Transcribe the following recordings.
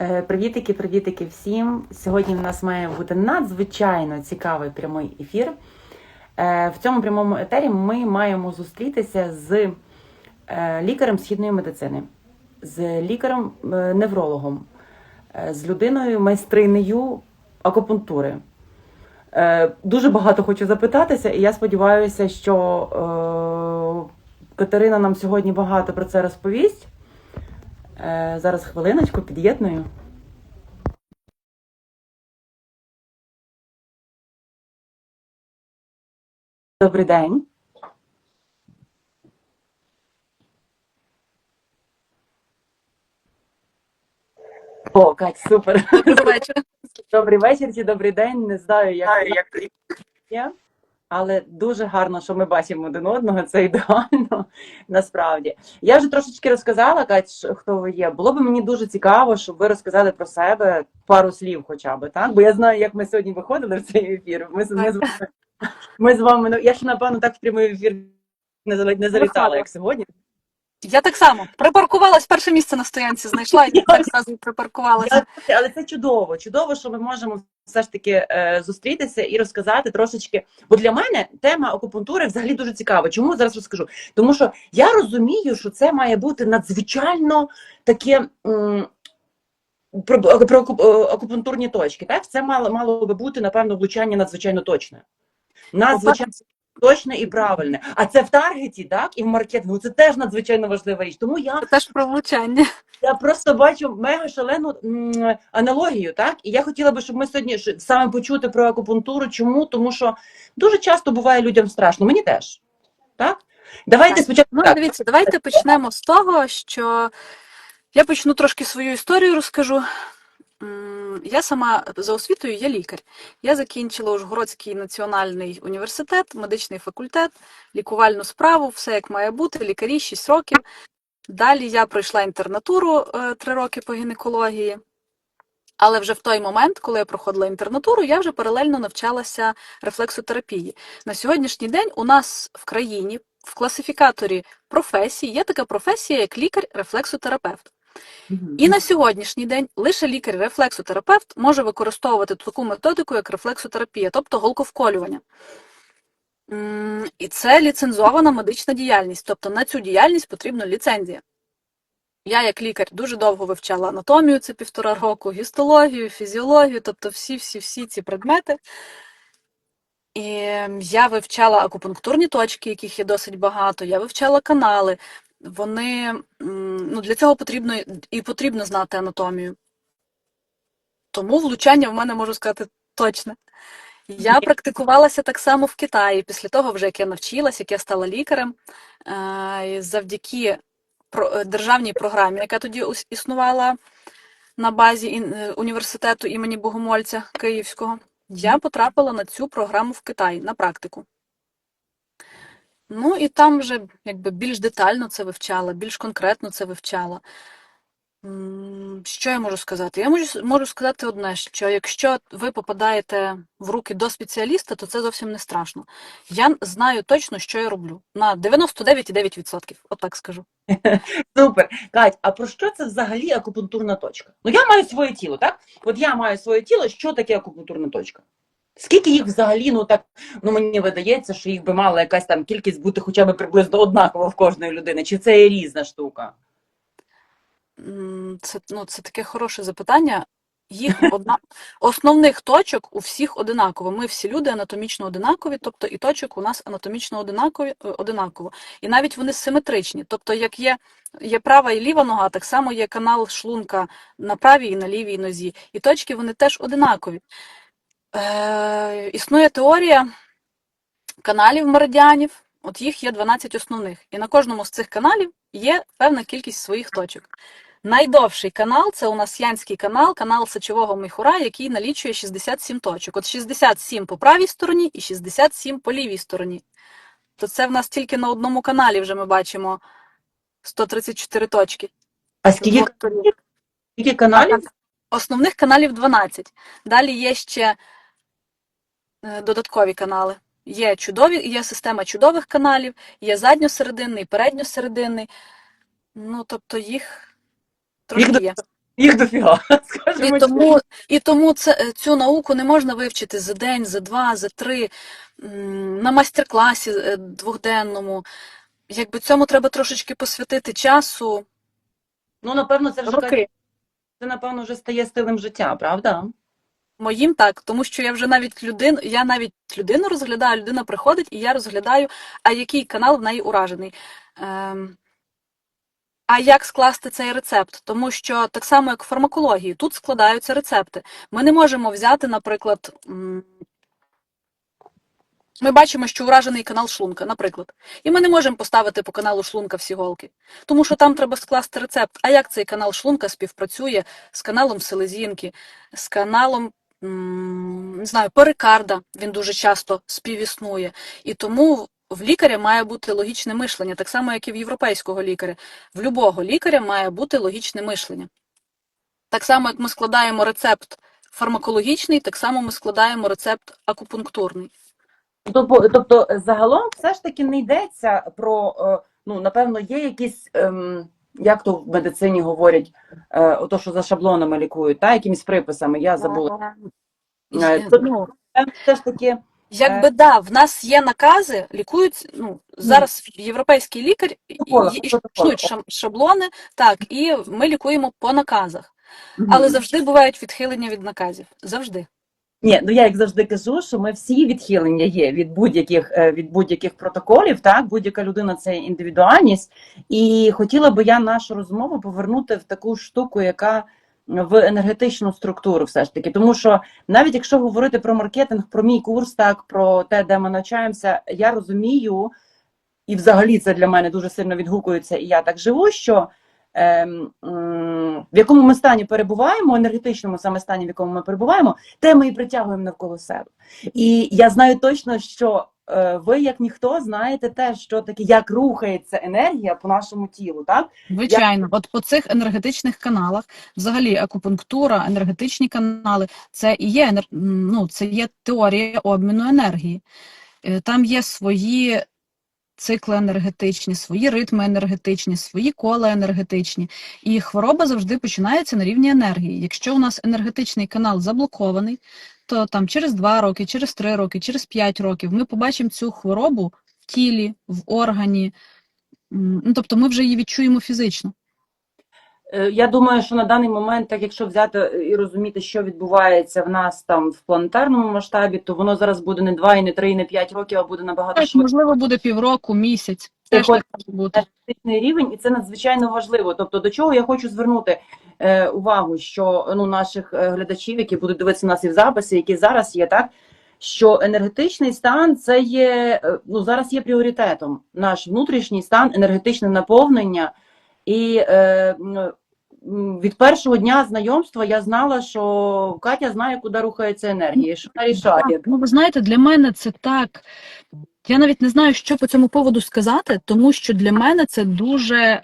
Е, Привітики, привітики всім. Сьогодні в нас має бути надзвичайно цікавий прямий ефір. Е, В цьому прямому етері ми маємо зустрітися з е, лікарем східної медицини, з лікарем-неврологом, з людиною майстринею акупунктури. Дуже багато хочу запитатися, і я сподіваюся, що Катерина нам сьогодні багато про це розповість. Е, Зараз хвилиночку під'єдную. Добрий день. О, Кать, супер. Добрий вечір. Добрий вечір чи добрий день. Не знаю, як, як є, але дуже гарно, що ми бачимо один одного. Це ідеально насправді. Я вже трошечки розказала, Кать, хто ви є. Було б мені дуже цікаво, щоб ви розказали про себе пару слів, хоча б так. Бо я знаю, як ми сьогодні виходили в цей ефір. Ми, ми, з, вами, ми з вами. Ну я ще напевно так в прямий ефір не залітала, як сьогодні. Я так само припаркувалась, перше місце на стоянці знайшла і так зразу припаркувалася. Я, але це чудово. Чудово, що ми можемо все ж таки е, зустрітися і розказати трошечки. Бо для мене тема акупунктури взагалі дуже цікава. Чому зараз розкажу? Тому що я розумію, що це має бути надзвичайно таке. м, Про, про е, акупунктурні точки, так це мало мало би бути напевно влучання надзвичайно точне. Надзвичайно точне і правильне. А це в таргеті, так і в маркетингу. Це теж надзвичайно важлива річ. Тому я Це теж про влучання. я просто бачу мега шалену м, аналогію, так? І я хотіла би, щоб ми сьогодні саме почути про акупунктуру. Чому? Тому що дуже часто буває людям страшно. Мені теж. Так? Давайте Так. спочатку. Ну, так. дивіться, давайте почнемо з того, що я почну трошки свою історію розкажу. Я сама за освітою є лікар. Я закінчила Ужгородський національний університет, медичний факультет, лікувальну справу, все як має бути, лікарі 6 років. Далі я пройшла інтернатуру 3 роки по гінекології. Але вже в той момент, коли я проходила інтернатуру, я вже паралельно навчалася рефлексотерапії. На сьогоднішній день у нас в країні в класифікаторі професій є така професія, як лікар-рефлексотерапевт. І на сьогоднішній день лише лікар-рефлексотерапевт може використовувати таку методику, як рефлексотерапія, тобто голковколювання. І це ліцензована медична діяльність, тобто на цю діяльність потрібна ліцензія. Я, як лікар, дуже довго вивчала анатомію, це півтора року, гістологію, фізіологію, тобто всі-всі-всі ці предмети. І я вивчала акупунктурні точки, яких є досить багато. Я вивчала канали. Вони ну, для цього потрібно і потрібно знати анатомію. Тому влучання в мене можу сказати точне. Я практикувалася так само в Китаї після того, вже як я навчилася, як я стала лікарем, е, завдяки е, державній програмі, яка тоді існувала на базі е, університету імені Богомольця Київського, я потрапила на цю програму в Китай на практику. Ну і там вже якби більш детально це вивчала, більш конкретно це вивчала. Що я можу сказати? Я можу, можу сказати одне, що якщо ви попадаєте в руки до спеціаліста, то це зовсім не страшно. Я знаю точно, що я роблю. На 99,9%, отак скажу. Супер. Кать, а про що це взагалі акупунктурна точка? Ну я маю своє тіло, так? От я маю своє тіло, що таке акупунктурна точка? Скільки їх взагалі, ну так, ну мені видається, що їх би мала якась там кількість бути хоча б приблизно однакова в кожної людини, чи це є різна штука? Це, ну, це таке хороше запитання. Їх одна... Основних точок у всіх одинаково. Ми всі люди анатомічно одинакові, тобто і точок у нас анатомічно одинакові, е, одинаково. І навіть вони симетричні. Тобто, як є, є права і ліва нога, так само є канал шлунка на правій і на лівій нозі. І точки вони теж одинакові. Е, існує теорія каналів меридіанів. От їх є 12 основних. І на кожному з цих каналів є певна кількість своїх точок. Найдовший канал це у нас Янський канал, канал сечового міхура, який налічує 67 точок. От 67 по правій стороні і 67 по лівій стороні. То це в нас тільки на одному каналі вже ми бачимо 134 точки. А скільки, скільки каналів? Основних каналів 12. Далі є ще додаткові канали. Є чудові, є система чудових каналів, є задньосерединний, передньосерединний. Ну, тобто їх трошки Їх є. Їх дофіга, І скажімо. тому, і тому це, е, цю науку не можна вивчити за день, за два, за три, на майстер-класі е, двохденному. Якби цьому треба трошечки посвятити часу. Ну, напевно, це вже Роки. це, напевно, вже стає стилем життя, правда? Моїм так, тому що я вже навіть людину, я навіть людину розглядаю, людина приходить, і я розглядаю, а який канал в неї уражений. Ем, а як скласти цей рецепт? Тому що так само, як в фармакології, тут складаються рецепти. Ми не можемо взяти, наприклад, ми бачимо, що уражений канал шлунка, наприклад. І ми не можемо поставити по каналу шлунка всі голки, тому що там треба скласти рецепт. А як цей канал шлунка співпрацює з каналом селезінки, з каналом не знаю, перикарда, він дуже часто співіснує. І тому в лікаря має бути логічне мишлення, так само, як і в європейського лікаря. В любого лікаря має бути логічне мишлення. Так само, як ми складаємо рецепт фармакологічний, так само ми складаємо рецепт акупунктурний. Тобто, тобто, загалом все ж таки не йдеться про, е, ну, напевно, є якісь, ем, як то в медицині говорять, е, ото, що за шаблонами лікують, та, якимись приписами, я забула. Е, то- ну, Це все ж таки, Якби да, в нас є накази, лікують ну зараз європейський лікар і, шаблони, так, і ми лікуємо по наказах. Але завжди бувають відхилення від наказів. Завжди. Ні, ну я як завжди кажу, що ми всі відхилення є від будь-яких е, від будь-яких протоколів. Так, будь-яка людина це індивідуальність. І хотіла би я нашу розмову повернути в таку штуку, яка в енергетичну структуру, все ж таки, тому що навіть якщо говорити про маркетинг, про мій курс, так про те, де ми навчаємося, я розумію, і взагалі це для мене дуже сильно відгукується, і я так живу, що ем, в якому ми стані перебуваємо, енергетичному саме стані, в якому ми перебуваємо, те ми і притягуємо навколо себе. І я знаю точно, що е, ви, як ніхто, знаєте теж, що таке, як рухається енергія по нашому тілу, так? Звичайно, от по цих енергетичних каналах, взагалі акупунктура, енергетичні канали, це і є ну, це є теорія обміну енергії. Е, Там є свої цикли енергетичні, свої ритми енергетичні, свої кола енергетичні. І хвороба завжди починається на рівні енергії. Якщо у нас енергетичний канал заблокований, то там через 2 роки, через 3 роки, через 5 років ми побачимо цю хворобу в тілі, в органі. Ну, тобто ми вже її відчуємо фізично. Е, Я думаю, що на даний момент, так якщо взяти е, і розуміти, що відбувається в нас там в планетарному масштабі, то воно зараз буде не 2, і не 3, і не 5 років, а буде набагато Так, швидше. можливо, буде півроку, місяць. Теж може бути. енергетичний рівень, і це надзвичайно важливо. Тобто, до чого я хочу звернути е, увагу, що ну наших е, глядачів, які будуть дивитися нас і в записі, які зараз є, так що енергетичний стан це є е, ну зараз є пріоритетом. Наш внутрішній стан, енергетичне наповнення. І е, від першого дня знайомства я знала, що Катя знає, куди рухається енергія, що вона рішає. Ну, ви знаєте, для мене це так. Я навіть не знаю, що по цьому поводу сказати, тому що для мене це дуже е,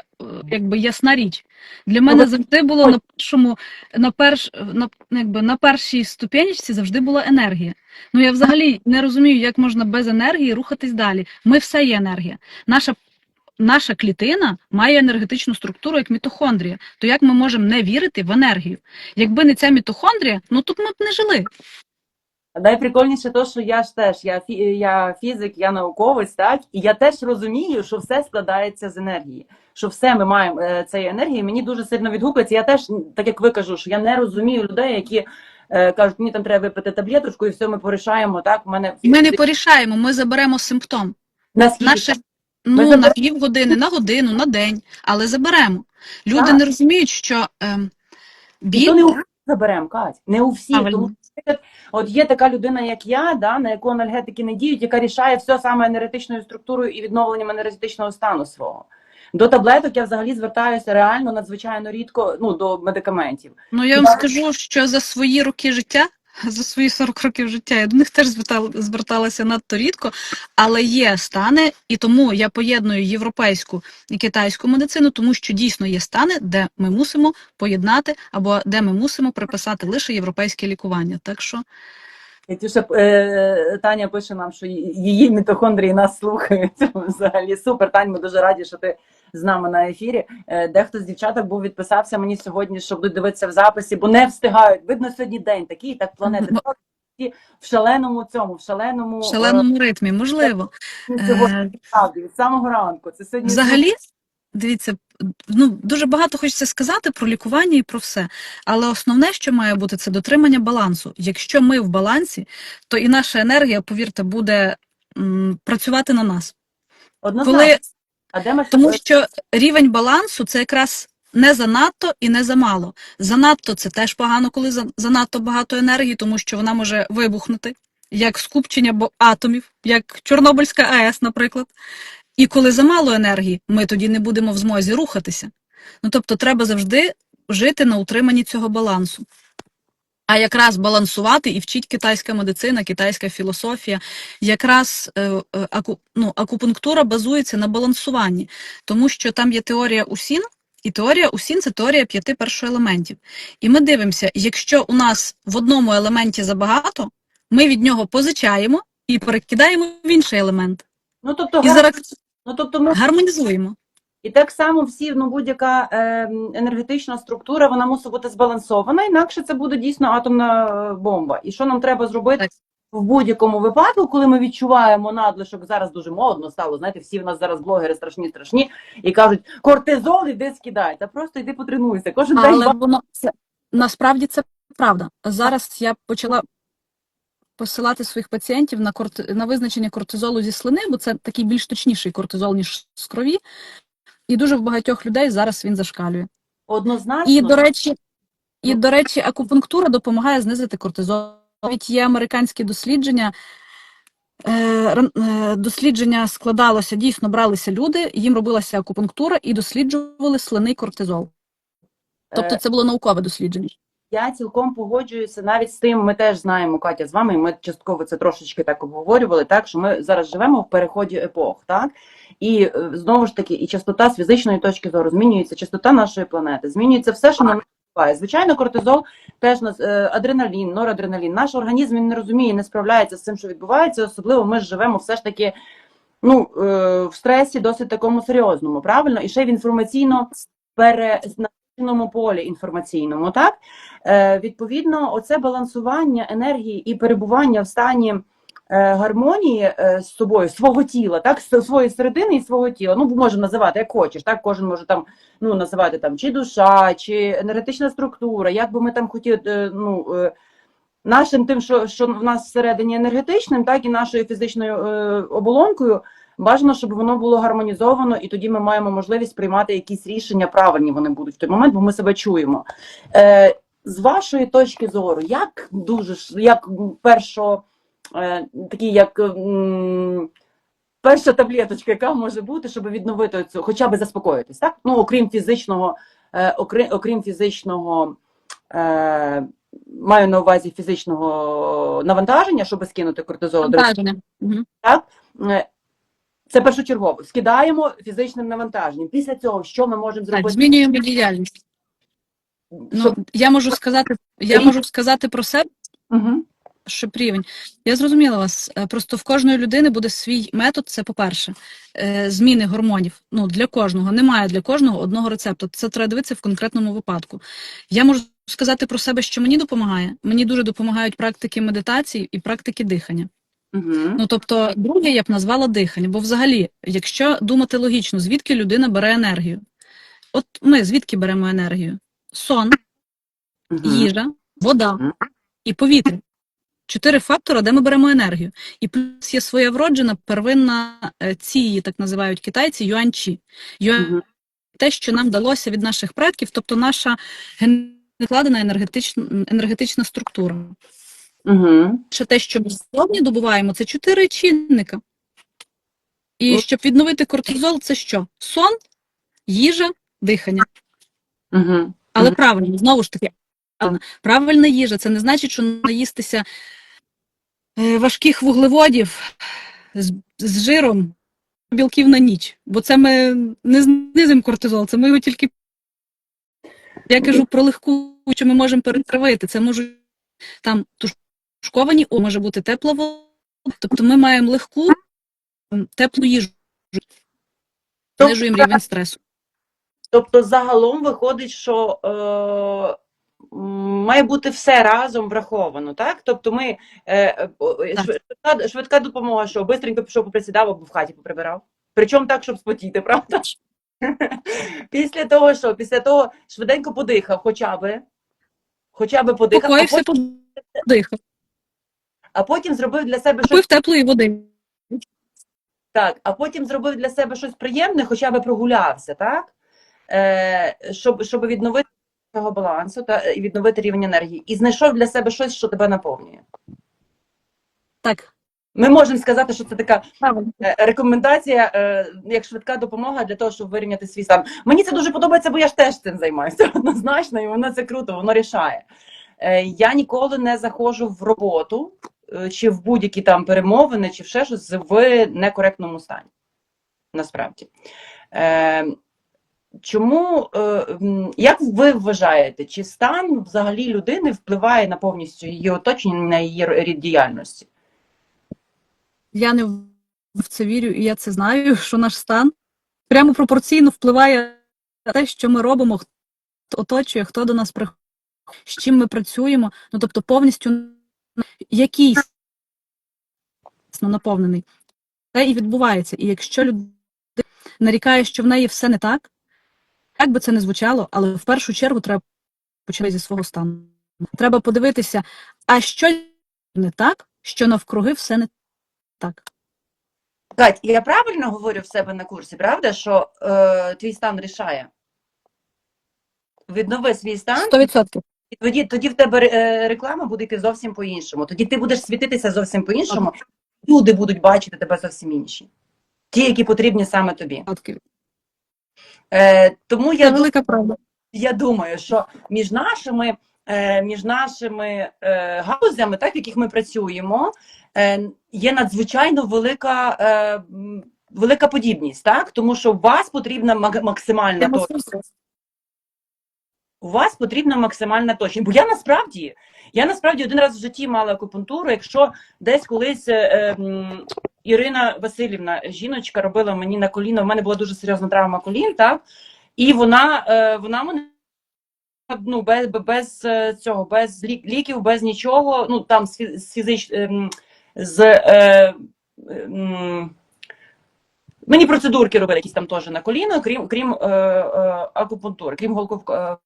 якби ясна річ. Для мене завжди було на першому, на перш, на, якби, на першій ступенечці завжди була енергія. Ну я взагалі не розумію, як можна без енергії рухатись далі. Ми все є енергія. Наша, наша клітина має енергетичну структуру як мітохондрія. То як ми можемо не вірити в енергію? Якби не ця мітохондрія, ну тут ми б не жили. Найприкольніше то, що я ж теж я, фі- я фізик, я науковець, так і я теж розумію, що все складається з енергії. Що все ми маємо е, цієї енергії. Мені дуже сильно відгукується. Я теж, так як ви кажу, що я не розумію людей, які е, кажуть, мені там треба випити таблеточку, і все ми порішаємо. Так, у мене Ми не порішаємо, ми заберемо симптом. наскільки Наше ну заберемо. на півгодини, на годину, на день, але заберемо. Люди Так. не розуміють, що ем, біль то не у всіх заберемо, Кать, не у всіх. Правильно. Тому от є така людина, як я, да, на яку анальгетики не діють, яка рішає все саме енергетичною структурою і відновленням енергетичного стану свого. До таблеток я взагалі звертаюся реально надзвичайно рідко ну, до медикаментів. Ну я вам Так. скажу, що за свої роки життя, за свої 40 років життя, я до них теж звертала, зверталася надто рідко, але є стани, і тому я поєдную європейську і китайську медицину, тому що дійсно є стани, де ми мусимо поєднати або де ми мусимо приписати лише європейське лікування. Так що Катюша, е, Таня пише нам, що її мітохондрії нас слухають. Взагалі супер. Тань, ми дуже раді, що ти з нами на ефірі. Е, Дехто з дівчаток був відписався мені сьогодні, що будуть дивитися в записі, бо не встигають. Видно, сьогодні день такий, так планети в шаленому цьому, в шаленому, В шаленому ритмі, можливо. е, сьогодні, Е, від самого ранку. Це сьогодні Взагалі, дивіться, ну дуже багато хочеться сказати про лікування і про все. Але основне, що має бути, це дотримання балансу. Якщо ми в балансі, то і наша енергія, повірте, буде м, працювати на нас. однозначно. Коли А де ми тому, що рівень балансу це якраз не занадто і не замало. Занадто це теж погано, коли занадто багато енергії, тому що вона може вибухнути, як скупчення атомів, як Чорнобильська АЕС, наприклад. І коли замало енергії, ми тоді не будемо в змозі рухатися. Ну тобто, треба завжди жити на утриманні цього балансу. А якраз балансувати і вчить китайська медицина, китайська філософія. Якраз е, е, аку, ну, акупунктура базується на балансуванні, тому що там є теорія усін, і теорія усін це теорія п'яти першоелементів. І ми дивимося, якщо у нас в одному елементі забагато, ми від нього позичаємо і перекидаємо в інший елемент. ну тобто І зараз ну тобто ми гармонізуємо. І так само всі, ну будь-яка е, енергетична структура, вона мусить бути збалансована, інакше це буде дійсно атомна е, бомба. І що нам треба зробити Так. в будь-якому випадку, коли ми відчуваємо надлишок, зараз дуже модно стало. Знаєте, всі в нас зараз блогери страшні, страшні і кажуть, кортизол іди скидай, та просто йди потренуйся. Кожен Але ба- воно це насправді це правда. Зараз я почала посилати своїх пацієнтів на корти... на визначення кортизолу зі слини, бо це такий більш точніший кортизол, ніж з крові. І дуже в багатьох людей зараз він зашкалює. однозначно. І, до речі, і, до речі, акупунктура допомагає знизити кортизол. Навіть є американські дослідження. Е, е, Дослідження складалося, дійсно бралися люди, їм робилася акупунктура і досліджували слинний кортизол. Тобто Е, це було наукове дослідження. Я цілком погоджуюся навіть з тим. Ми теж знаємо Катя з вами. і Ми частково це трошечки так обговорювали. Так що ми зараз живемо в переході епох, так і е, знову ж таки, і частота з фізичної точки зору змінюється, частота нашої планети, змінюється все, що нам впливає. Звичайно, кортизол теж нас е, адреналін, норадреналін. Наш організм він не розуміє, не справляється з цим, що відбувається. Особливо ми ж живемо все ж таки. Ну, е, в стресі досить такому серйозному, правильно? І ще й в інформаційно перенасиченому полі інформаційному, так? Е, відповідно, оце балансування енергії і перебування в стані гармонії е, з собою, свого тіла, так, своєї середини і свого тіла. Ну, можемо називати як хочеш, так, кожен може там ну, називати там чи душа, чи енергетична структура, як би ми там хотіли, е, ну. е, Нашим тим, що, що в нас всередині енергетичним, так і нашою фізичною е, оболонкою, бажано, щоб воно було гармонізовано, і тоді ми маємо можливість приймати якісь рішення, правильні вони будуть в той момент, бо ми себе чуємо. Е, з вашої точки зору, як дуже як першо е, такі, як перша таблеточка, яка може бути, щоб відновити цю, хоча б заспокоїтись, так? Ну, окрім фізичного, е, окрім, окрім фізичного, е, маю на увазі фізичного навантаження, щоб скинути кортизол, Навантаження. Так? Е, Це першочергово. Скидаємо фізичним навантаженням. Після цього, що ми можемо Так, зробити? змінюємо діяльність. Ну, я можу сказати, я можу сказати про себе, Угу. Щоб рівень. Я зрозуміла вас. Е, Просто в кожної людини буде свій метод. Це по-перше, Е, зміни гормонів. Ну для кожного немає для кожного одного рецепту. Це треба дивитися в конкретному випадку. Я можу сказати про себе, що мені допомагає. Мені дуже допомагають практики медитації і практики дихання. Угу. Ну тобто, друге я б назвала дихання. Бо взагалі, якщо думати логічно, звідки людина бере енергію? От ми звідки беремо енергію? Сон, їжа, вода і повітря. Чотири фактори, де ми беремо енергію. І плюс є своя вроджена первинна е, ці її так називають китайці юанчі. Юань Угу. те, що нам далося від наших предків, тобто наша генекладена енергетична, енергетична структура. Угу. Ще те, що ми сьогодні добуваємо, це чотири чинника. І Ну. щоб відновити кортизол, це що? Сон, їжа, дихання. Угу. Але Мгм. правильно, знову ж таки, правильна їжа це не значить, що наїстися важких вуглеводів з, з жиром білків на ніч. Бо це ми не знизимо кортизол, це ми його тільки. Я кажу про легку, що ми можемо перетравити. Це можуть там тушковані, о, може бути тепла вода. Тобто ми маємо легку теплу їжу. знижуємо рівень стресу. Тобто, загалом виходить, що е, має бути все разом враховано, так? Тобто, ми е, е, швидка, швидка допомога, що бистренько пішов поприсідав або в хаті поприбирав. Причому так, щоб спотіти, правда? Після того, що після того швиденько подихав, хоча би. Хоча би подихав, а Покоївся, потім, подихав, а потім зробив для себе щось попив теплої води. Так, а потім зробив для себе щось приємне, хоча би прогулявся, так? Е, щоб, щоб відновити цього балансу та і відновити рівень енергії. І знайшов для себе щось, що тебе наповнює. Так, Ми можемо сказати, що це така е, рекомендація, е, як швидка допомога для того, щоб вирівняти свій стан. Мені це дуже подобається, бо я ж теж цим займаюся однозначно, і воно це круто, воно рішає. Е, Я ніколи не заходжу в роботу е, чи в будь-які там перемовини, чи в ще щось в некоректному стані. Насправді. Чому, е, як ви вважаєте, чи стан взагалі людини впливає на повністю її оточення, на її рід діяльності? Я не в це вірю, і я це знаю, що наш стан прямо пропорційно впливає на те, що ми робимо, хто оточує, хто до нас приходить, з чим ми працюємо. Ну тобто повністю якийсь наповнений. Це і відбувається. І якщо людина нарікає, що в неї все не так, як би це не звучало, але в першу чергу треба почати зі свого стану. Треба подивитися, а що не так, що навкруги все не так. Кать, я правильно говорю в себе на курсі, правда, що е, твій стан рішає? Віднови свій стан, Сто відсотків. і тоді, тоді в тебе е, реклама буде йти зовсім по-іншому. Тоді ти будеш світитися зовсім по-іншому, люди будуть бачити тебе зовсім інші. Ті, які потрібні саме тобі. Е, тому я Це велика правда. я думаю, що між нашими, е, між нашими е, галузями, так, в яких ми працюємо, е, є надзвичайно велика, е, велика подібність, так? Тому що у вас потрібна максимальна точність. У вас потрібна максимальна точність. Бо я насправді, я насправді один раз в житті мала акупунктуру, якщо десь колись е, е, м, Ірина Васильівна, жіночка, робила мені на коліно, в мене була дуже серйозна травма колін, так? І вона, е, вона мене ну, без, без е, цього, без ліків, без нічого, ну там з, фі- фізич, ем, з е, ем, мені процедурки робили якісь там теж на коліно, крім, крім е, е, акупунктури, крім голков. е,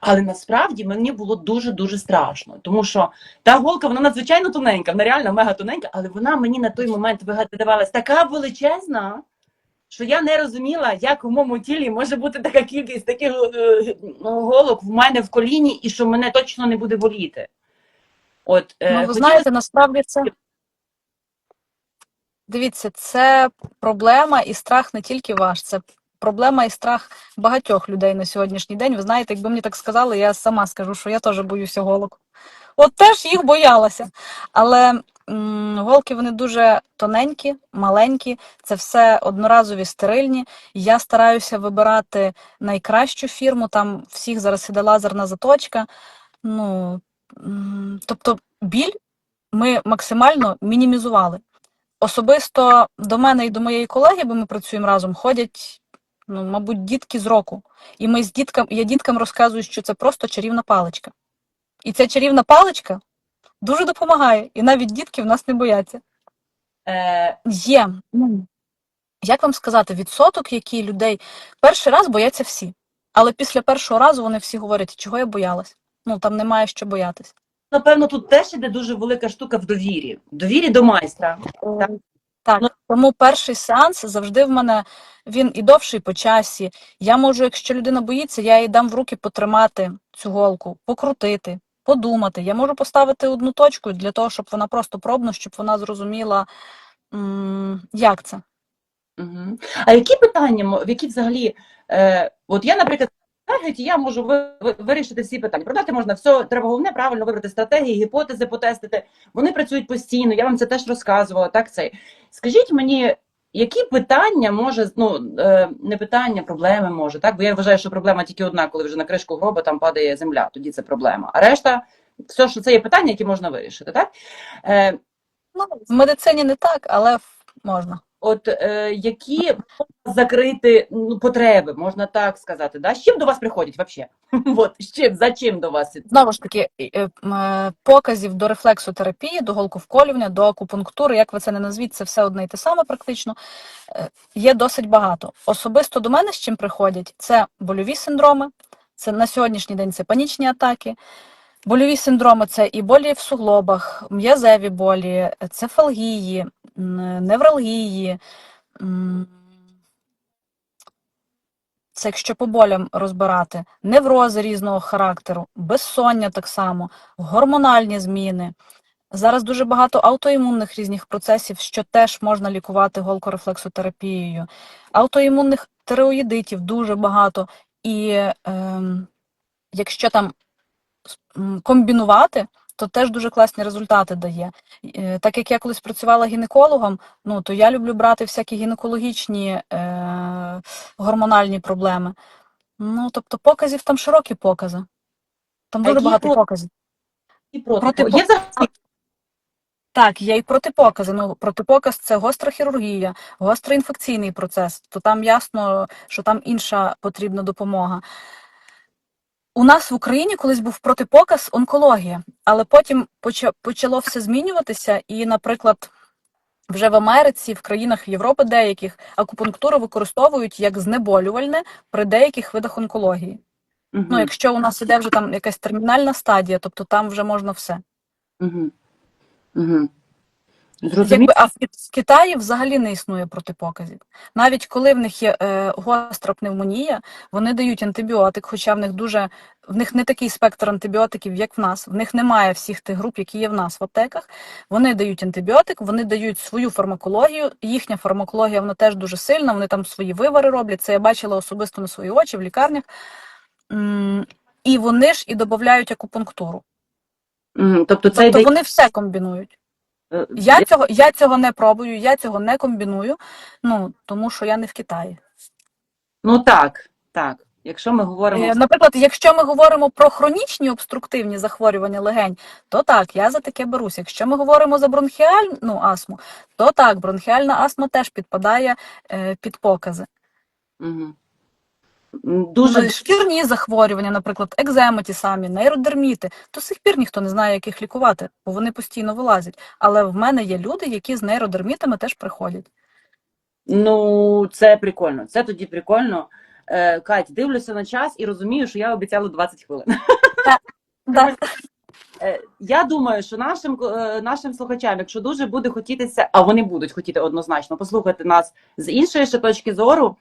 але насправді мені було дуже дуже страшно, тому що та голка вона надзвичайно тоненька, вона реально мега тоненька, але вона мені на той момент видавалась така величезна, що я не розуміла, як у моєму тілі може бути така кількість таких е, голок в мене в коліні, і що мене точно не буде боліти. От, е, Ну, ви хотіла- знаєте, насправді це. Дивіться, це проблема і страх не тільки ваш, це проблема і страх багатьох людей на сьогоднішній день. Ви знаєте, якби мені так сказали, я сама скажу, що я теж боюся голок. От теж їх боялася. Але м, голки вони дуже тоненькі, маленькі, це все одноразові стерильні. Я стараюся вибирати найкращу фірму, там всіх зараз іде лазерна заточка. Ну, м, тобто біль ми максимально мінімізували. Особисто до мене і до моєї колеги, бо ми працюємо разом, ходять, ну, мабуть, дітки з року. І ми з діткам, я діткам розказую, що це просто чарівна паличка. І ця чарівна паличка дуже допомагає, і навіть дітки в нас не бояться. е, Є, як вам сказати, відсоток, який людей перший раз бояться всі. Але після першого разу вони всі говорять, чого я боялась. Ну там немає що боятись. напевно, тут теж іде дуже велика штука в довірі. Довірі до майстра. Так. Так, Ну- тому перший сеанс завжди в мене він і довший по часі. Я можу, якщо людина боїться, я їй дам в руки потримати цю голку, покрутити, подумати. Я можу поставити одну точку для того, щоб вона просто пробно, щоб вона зрозуміла, як це. Угу. А які питання, в які взагалі, е, от я, наприклад, таргеті я можу ви- ви- вирішити всі питання. Продати можна все, треба головне правильно вибрати стратегії, гіпотези потестити. Вони працюють постійно, я вам це теж розказувала. Так цей. Скажіть мені, які питання може, ну е, не питання, проблеми може, так? Бо я вважаю, що проблема тільки одна, коли вже на кришку гроба там падає земля, тоді це проблема. А решта, все, що це є питання, які можна вирішити, так? Е, Ну, в медицині не так, але можна. От е, які закрити ну, потреби, можна так сказати. Да? З чим до вас приходять взагалі? От, з чим, за чим до вас? Знову ж таки, е, е, показів до рефлексотерапії, до голковколювання, до акупунктури, як ви це не назвіть, це все одне і те саме практично. е, Є досить багато. Особисто до мене з чим приходять, це больові синдроми, це на сьогоднішній день це панічні атаки. Больові синдроми це і болі в суглобах, м'язеві болі, цефалгії, невралгії. Це якщо по болям розбирати, неврози різного характеру, безсоння так само, гормональні зміни. Зараз дуже багато аутоімунних різних процесів, що теж можна лікувати голкорефлексотерапією. Аутоімунних тиреоїдитів дуже багато. І ем, якщо там комбінувати, то теж дуже класні результати дає. Е, Так як я колись працювала гінекологом, ну то я люблю брати всякі гінекологічні е, гормональні проблеми. Ну, тобто показів там широкі покази. Там дуже багато про- показів. І проти. Проти- Є взагалі Так, є і протипокази. Ну, протипоказ це гостра хірургія, гострий інфекційний процес, то там ясно, що там інша потрібна допомога. У нас в Україні колись був протипоказ онкологія, але потім почало все змінюватися, і, наприклад, вже в Америці, в країнах Європи деяких акупунктуру використовують як знеболювальне при деяких видах онкології. Мгм. Ну, якщо у нас іде вже там якась термінальна стадія, тобто там вже можна все. Мгм. Мгм. Зрозуміло. А в Китаї взагалі не існує протипоказів. Навіть коли в них є е, гостра пневмонія, вони дають антибіотик, хоча в них дуже в них не такий спектр антибіотиків, як в нас. В них немає всіх тих груп, які є в нас в аптеках. Вони дають антибіотик, вони дають свою фармакологію. Їхня фармакологія вона теж дуже сильна. Вони там свої вивари роблять. Це я бачила особисто на свої очі в лікарнях. І вони ж і додають акупунктуру. Тобто це Тобто вони все комбінують. Е, Я цього, я цього не пробую, я цього не комбіную, ну тому що я не в Китаї. Ну так, так. Якщо ми говоримо Е, Наприклад, якщо ми говоримо про хронічні обструктивні захворювання легень, то так, я за таке берусь. Якщо ми говоримо за бронхіальну астму, то так, бронхіальна астма теж підпадає е, під покази. Мгм. Дуже шкірні захворювання, наприклад, екземи ті самі, нейродерміти, до сих пір ніхто не знає, як їх лікувати, бо вони постійно вилазять. Але в мене є люди, які з нейродермітами теж приходять. Ну, це прикольно. Це тоді прикольно. Е, Кать, дивлюся на час і розумію, що я обіцяла 20 хвилин. Е, Я думаю, що нашим е, нашим слухачам, якщо дуже буде хотітися, а вони будуть хотіти однозначно послухати нас з іншої ще точки зору,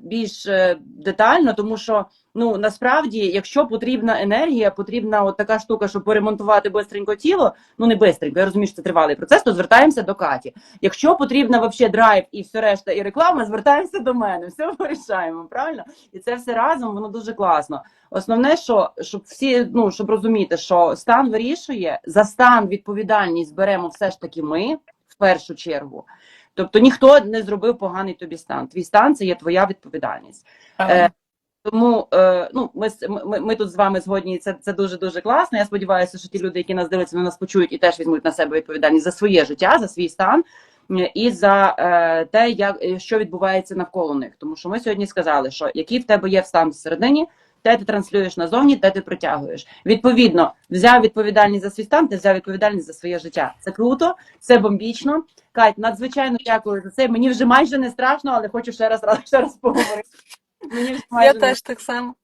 більш е, детально, тому що ну насправді, якщо потрібна енергія, потрібна от така штука, щоб поремонтувати бистренько тіло. Ну не бистренько, я розумію, що це тривалий процес, то звертаємося до Каті. Якщо потрібна вообще драйв і все решта, і реклама, звертаємося до мене. Все вирішаємо, правильно? І це все разом воно дуже класно. Основне, що щоб всі ну щоб розуміти, що стан вирішує за стан відповідальність беремо все ж таки ми в першу чергу. Тобто ніхто не зробив поганий тобі стан. Твій стан це є твоя відповідальність. Е, тому е, ну ми, ми, ми тут з вами згодні. Це це дуже дуже класно. Я сподіваюся, що ті люди, які нас дивляться, вони нас почують і теж візьмуть на себе відповідальність за своє життя, за свій стан е, і за е, те, як що відбувається навколо них. Тому що ми сьогодні сказали, що який в тебе є стан всередині, те ти транслюєш назовні, те ти притягуєш. Відповідно, взяв відповідальність за свій стан, ти взяв відповідальність за своє життя. Це круто, це бомбічно. Кать, надзвичайно дякую за це. Мені вже майже не страшно, але хочу ще раз ще раз поговорити. Мені вже майже Я не теж так само.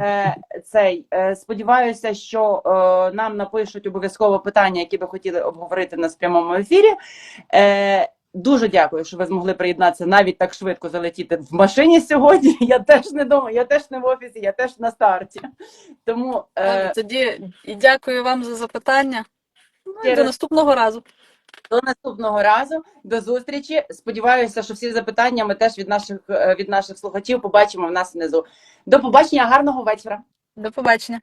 Е, цей е, сподіваюся, що е, нам напишуть обов'язково питання, які би хотіли обговорити на прямому ефірі. Дуже дякую, що ви змогли приєднатися навіть так швидко залетіти в машині сьогодні. Я теж не дома, я теж не в офісі, я теж на старті. Тому е, Тоді і дякую вам за запитання. Ну, і Ще до наступного разу. до наступного разу, до зустрічі. Сподіваюся, що всі запитання ми теж від наших е, від наших слухачів побачимо в нас внизу. До побачення, гарного вечора. До побачення.